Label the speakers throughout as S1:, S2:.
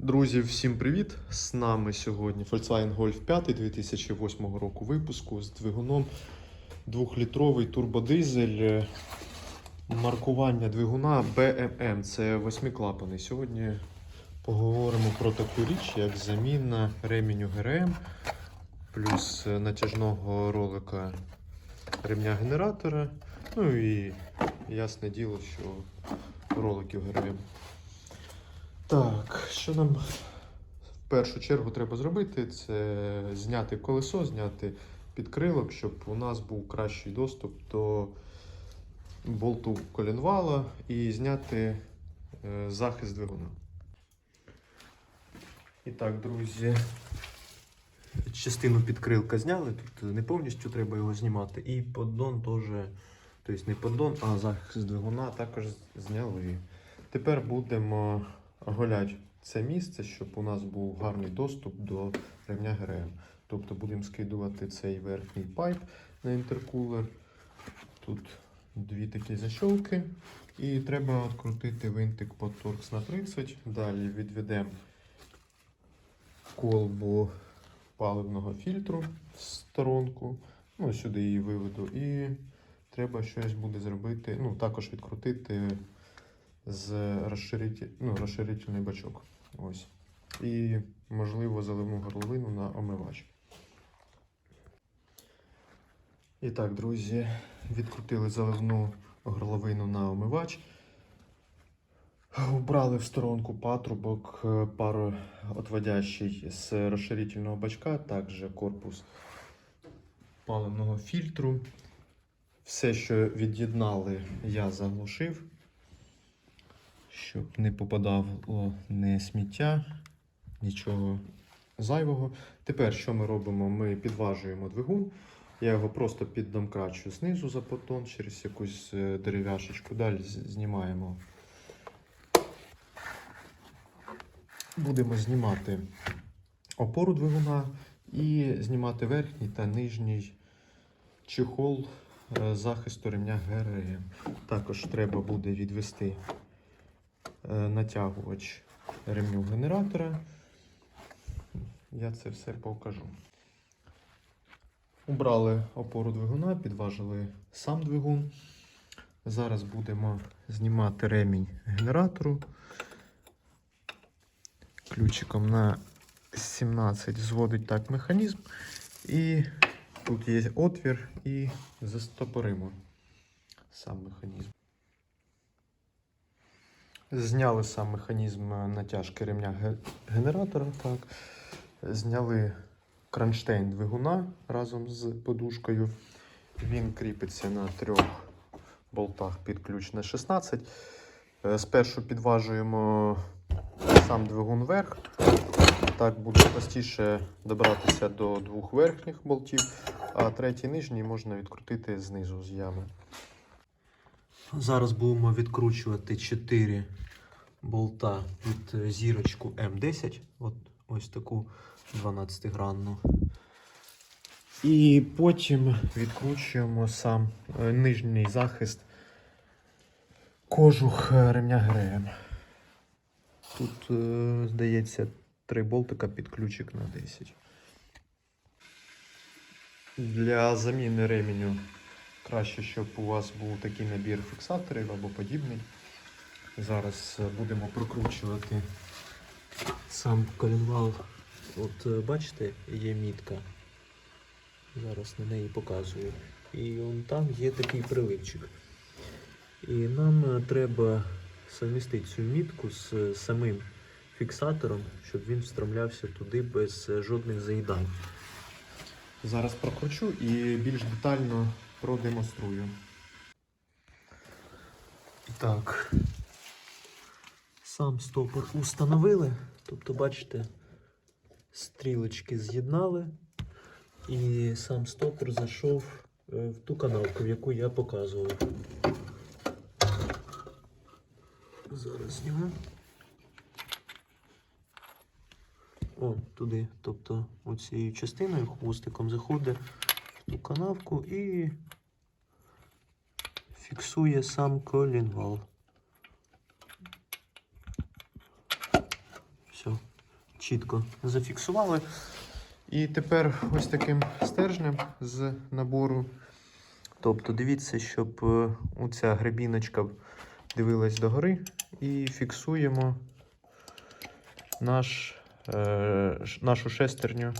S1: Друзі, всім привіт! З нами сьогодні Volkswagen Golf 5 2008 року випуску з двигуном 2-літровий турбодизель. е, Маркування двигуна BMM. Це восьмиклапаний. Сьогодні поговоримо про таку річ, як заміна ременю ГРМ, плюс е, натяжного ролика ремня генератора. Ну і ясне діло, що роликів ГРМ. Так, що нам в першу чергу треба зробити, це зняти колесо, зняти підкрилок, щоб у нас був кращий доступ до болту колінвала і зняти е, захист двигуна. І так, друзі, частину підкрилка зняли, тут не повністю треба його знімати. І поддон теж, тобто не поддон, а захист двигуна також зняли. Тепер будемо оголяти це місце, щоб у нас був гарний доступ до ремня ГРМ. Тобто будемо скидувати цей верхній пайп на інтеркулер. Тут дві такі защолки. І треба відкрутити винтик по торкс на 30. Далі відведемо колбу паливного фільтру в сторонку. Ну, сюди її виведу. І треба щось буде зробити. Ну, також відкрутити з розширитель, ну, розширительний бачок. Ось. І, можливо, заливну горловину на омивач. І так, друзі, відкрутили заливну горловину на омивач. Убрали в сторонку патрубок е, пароотводящий з розширительного бачка, також корпус паливного фільтру. Все, що від'єднали, я заглушив, щоб не попадало не сміття, нічого зайвого. Тепер що ми робимо? Ми підважуємо двигун. Я його просто піддомкрачу знизу за потон через якусь е, дерев'яшечку. Далі знімаємо. Будемо знімати опору двигуна і знімати верхній та нижній чехол е, захисту ремня ГРМ. Також треба буде відвести натягувач ремню генератора. Я це все покажу. Убрали опору двигуна, підважили сам двигун. Зараз будемо знімати ремінь генератору. Ключиком на 17 зводить так механізм. І тут є отвір і застопоримо сам механізм. Зняли сам механізм натяжки ремня генератора. Так. Зняли кронштейн двигуна разом з подушкою. Він кріпиться на трьох болтах під ключ на 16. Е, Спершу підважуємо сам двигун вверх. Так буде простіше добратися до двох верхніх болтів, а третій нижній можна відкрутити знизу з ями. Зараз будемо відкручувати 4 болта від е, зірочку М10. От ось таку 12-гранну. І потім відкручуємо сам е, нижній захист кожух е, ремня ГРМ. Тут, е, здається, три болтика під ключик на 10. Для заміни ременю краще, щоб у вас був такий набір фіксаторів або подібний. Зараз е, будемо прокручувати сам колінвал. От е, бачите, є мітка. Зараз на неї показую. І он там є такий приливчик. І нам е, треба совмістити цю мітку з самим фіксатором, щоб він встромлявся туди без жодних заїдань. Зараз прокручу і більш детально продемонструю. Так, сам стопор установили. Тобто, бачите, стрілочки з'єднали, і сам стопор зайшов е, в ту канавку, в яку я показував. Зараз зніму. О, туди. Тобто оцією частиною хвостиком заходить в ту канавку і фіксує сам колінвал. Все. чітко зафіксували. І тепер ось таким стержнем з набору. Тобто дивіться, щоб е, оця гребіночка дивилась догори і фіксуємо наш, е, нашу шестерню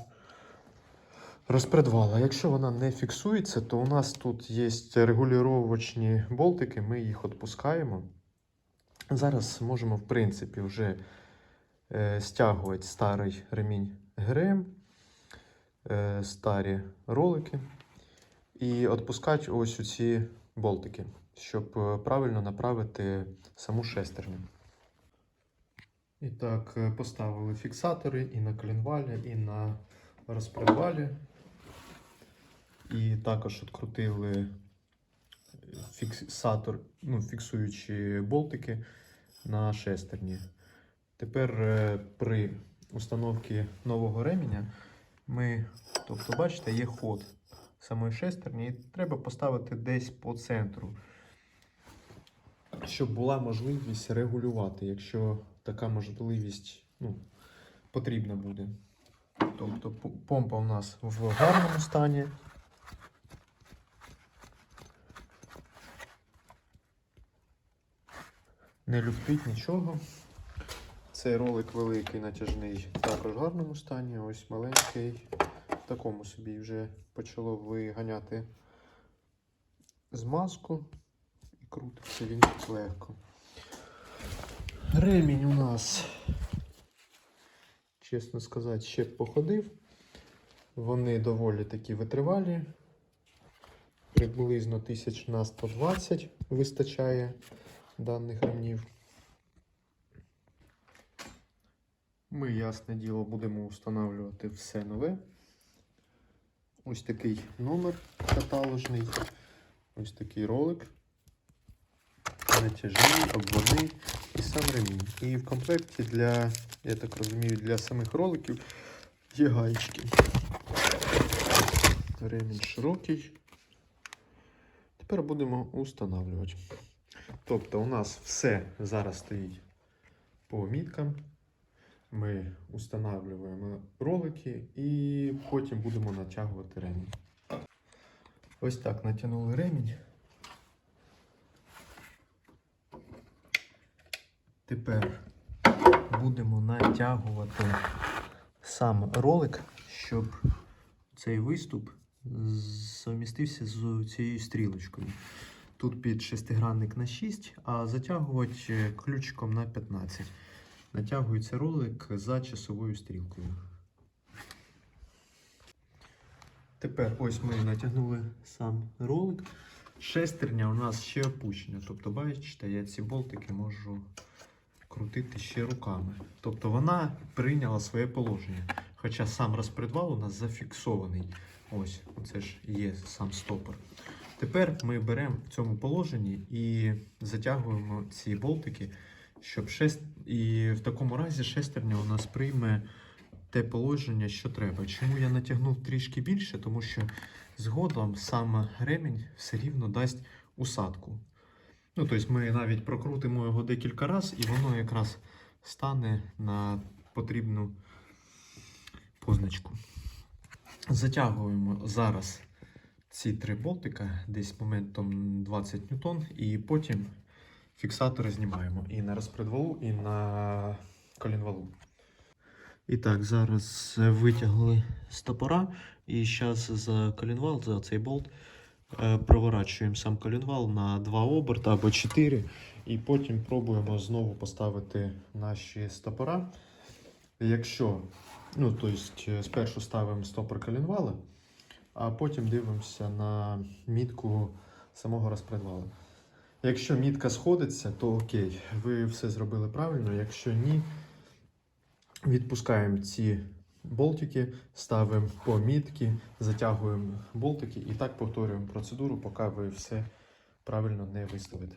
S1: розпредвала. Якщо вона не фіксується, то у нас тут є регулювачні болтики, ми їх відпускаємо. Зараз можемо, в принципі, вже е, стягувати старий ремінь ГРМ, е, старі ролики і відпускати ось ці болтики, щоб е, правильно направити саму шестерню. І так, поставили фіксатори і на коленвалі, і на розпредвалі. І також відкрутили фіксатор, ну, фіксуючі болтики на шестерні. Тепер е, при установці нового ременя ми, тобто, бачите, є ход самої шестерні, і треба поставити десь по центру, щоб була можливість регулювати, якщо така можливість ну, потрібна буде. Тобто помпа у нас в гарному стані. Не люфтить нічого. Цей ролик великий, натяжний, також в гарному стані. Ось маленький. В такому собі вже почало виганяти змазку і крутиться він легко. Ремінь у нас, чесно сказати, ще походив. Вони доволі такі витривалі. Приблизно 1000 на 120 вистачає даних ремнів. Ми, ясне діло, будемо встановлювати все нове. Ось такий номер каталожний, ось такий ролик, натяжний, обводний і сам ремінь. І в комплекті для, я так розумію, для самих роликів є гаєчки. Ремінь широкий. Тепер будемо установлювати. Тобто у нас все зараз стоїть по міткам. Ми устанавливаємо ролики і потім будемо натягувати ремінь. Ось так натягнули ремінь. Тепер будемо натягувати сам ролик, щоб цей виступ совмістився з цією стрілочкою. Тут під шестигранник на 6, а затягувати ключиком на 15. Натягується ролик за часовою стрілкою. Тепер ось ми натягнули сам ролик. Шестерня у нас ще опущена. Тобто, бачите, я ці болтики можу крутити ще руками. Тобто вона прийняла своє положення. Хоча сам розпредвал у нас зафіксований. Ось, це ж є сам стопор. Тепер ми беремо в цьому положенні і затягуємо ці болтики, щоб шест... і в такому разі шестерня у нас прийме те положення, що треба. Чому я натягнув трішки більше? Тому що згодом сам ремінь все рівно дасть усадку. Ну, тобто ми навіть прокрутимо його декілька разів, і воно якраз стане на потрібну позначку. Затягуємо зараз ці три болтика десь моментом 20 ньютон, і потім фіксатори знімаємо і на розпредвалу, і на колінвалу. І так, зараз витягли стопора, і зараз за колінвал, за цей болт, е, проворачуємо сам колінвал на два оберта або 4, і потім пробуємо знову поставити наші стопора. Якщо, ну, тобто, спершу ставимо стопор колінвала, а потім дивимося на мітку самого розпредвала. Якщо мітка сходиться, то окей, ви все зробили правильно. Якщо ні, відпускаємо ці болтики, ставимо по мітки, затягуємо болтики і так повторюємо процедуру, поки ви все правильно не виставите.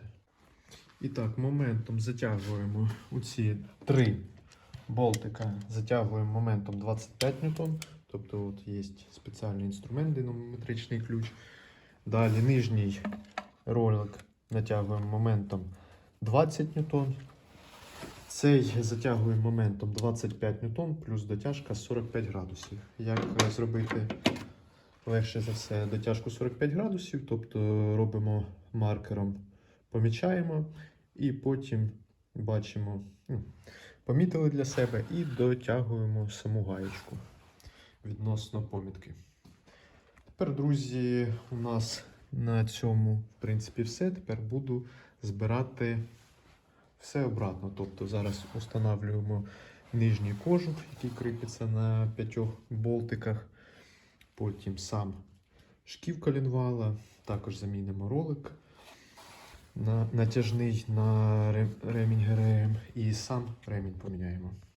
S1: І так, моментом затягуємо оці три болтика, затягуємо моментом 25 ньютон. Тобто от є спеціальний інструмент, динамометричний ключ. Далі нижній ролик натягуємо моментом 20 ньютон. Цей затягуємо моментом 25 ньютон плюс дотяжка 45 градусів. Як зробити легше за все дотяжку 45 градусів, тобто робимо маркером, помічаємо і потім бачимо, ну, помітили для себе і дотягуємо саму гаєчку відносно помітки. Тепер, друзі, у нас на цьому, в принципі, все. Тепер буду збирати все обратно. Тобто зараз встановлюємо нижній кожух, який кріпиться на п'ятьох болтиках. Потім сам шків колінвала, також замінимо ролик на натяжний на ремінь ГРМ і сам ремінь поміняємо.